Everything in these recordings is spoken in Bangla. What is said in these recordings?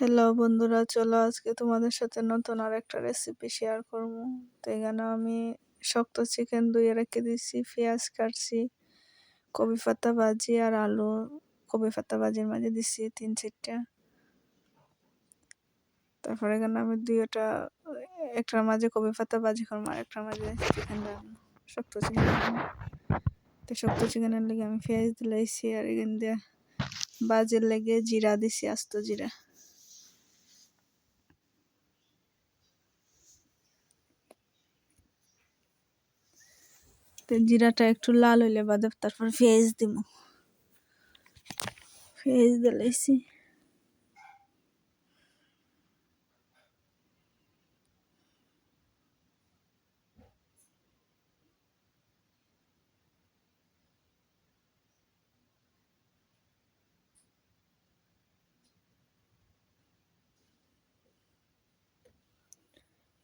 হ্যালো বন্ধুরা, চলো আজকে তোমাদের সাথে নতুন আর একটা রেসিপি শেয়ার করব। তো এখানে আমি শক্ত চিকেন ধুয়ে রেখে দিচ্ছি পেঁয়াজ কাটছি কবি পাতা ভাজি আর আলু। কবি পাতা ভাজির মাঝে দিচ্ছি তিন চারটা। তারপর এখানে আমি দুইটা একটার মাঝে কবি পাতা ভাজি করব আর একটার মাঝে চিকেন শক্ত চিকেন তো শক্ত চিকেনের লেগে আমি পেঁয়াজ দিলাইছি আর এখান দিয়ে বাজের লেগে জিরা দিছি, আস্ত জিরা। তো জিরাটা একটু লাল হইলে বাদে তারপর পেঁয়াজ দিব পেঁয়াজ দিলাইছি।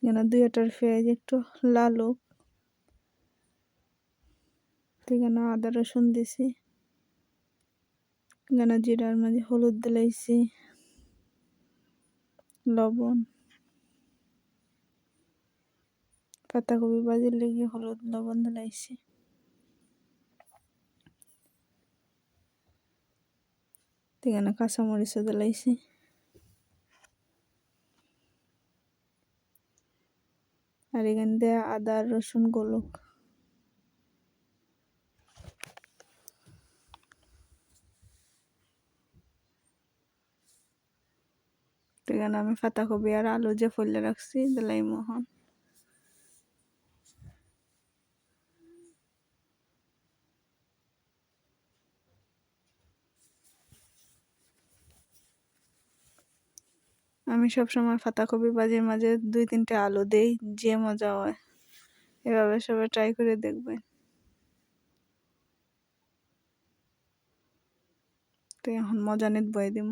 এখানে দুইটার পেঁয়াজ একটু লাল হোক। এখানে আদা, রসুন দিছি। এখানে জিরার মাঝে হলুদ দিলাইছি। লবণ। পাতাকপি বাজির লেগে হলুদ, লবণ দিলাইছি। এখানে কাঁচামরিচও দিলাইছি। আর এখান দিয়ে আদা রসুন গোলক। এখানে আমি পাতাকপি আর আলু যে ফলে রাখছি দিলাই মোহন। আমি সবসময় পাতাকপি ভাজির মাঝে দুই তিনটে আলু দেই, যে মজা হয়। এভাবে সবাই ট্রাই করে দেখবেন। তো এখন মজা নিত বয়ে দিব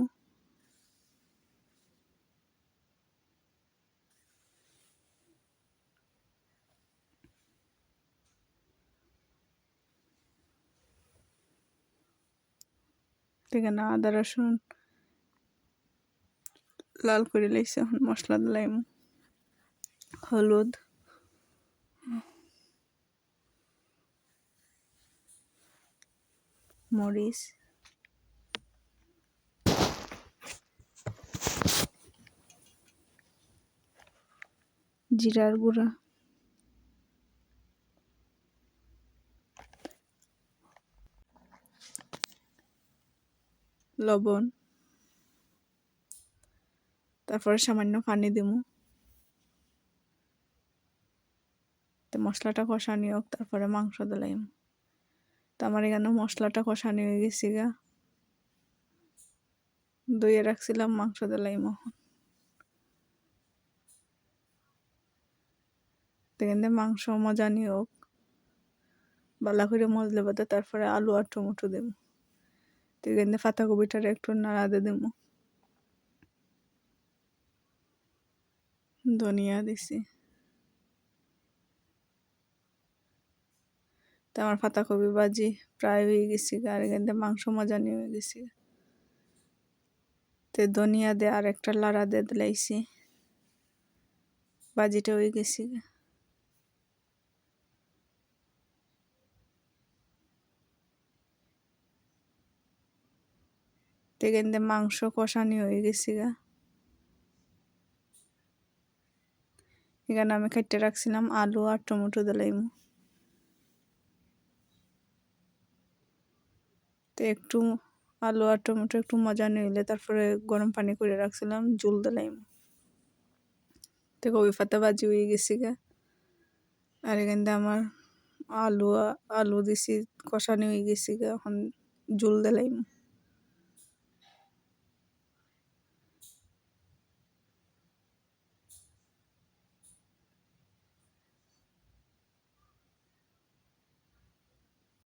এখানে আদা রসুন লাল করে লাইছে এখন মশলা দিলাইম। হলুদ। মরিচ। জিরার গুঁড়া। লবণ। তারপরে সামান্য পানি তো মশলাটা কষানি হোক, তারপরে মাংস দিলাম। তো আমার এখানে মশলাটা কষানি হয়ে গেছি গা। দইয়ে রাখছিলাম, মাংস দিলাম এখন। মাংস নিয়ে হোক। বালা করে মজলে বাদে তারপরে আলু আর টমেটো দেবো তো এখানে পাতাকপিটার একটু নাড়া দিয়ে দেবো। ধনিয়া দিছি তো আমার পাতাকপি ভাজি প্রায় হয়ে গেছি আর এখান মাংস মজানি হয়ে গেছি তো ধনিয়া দিয়ে আর একটা লাড়া দিয়ে দিলাইছি। বাজিটা হয়ে গেছি এখান মাংস কষানি হয়ে গেছি গা। এখানে আমি খাইতে রাখছিলাম আলু আর টমেটো দিলাইম। তো একটু আলু আর টমেটো একটু মজা নিলে তারপরে গরম পানি করে রাখছিলাম, জুল দিলাইম। তো কবি পাতা ভাজি হয়ে গেছি গা। আর এখান আমার আলু আলু দিছি, কষানি হয়ে গেছি গা, এখন জুল দিলাইম।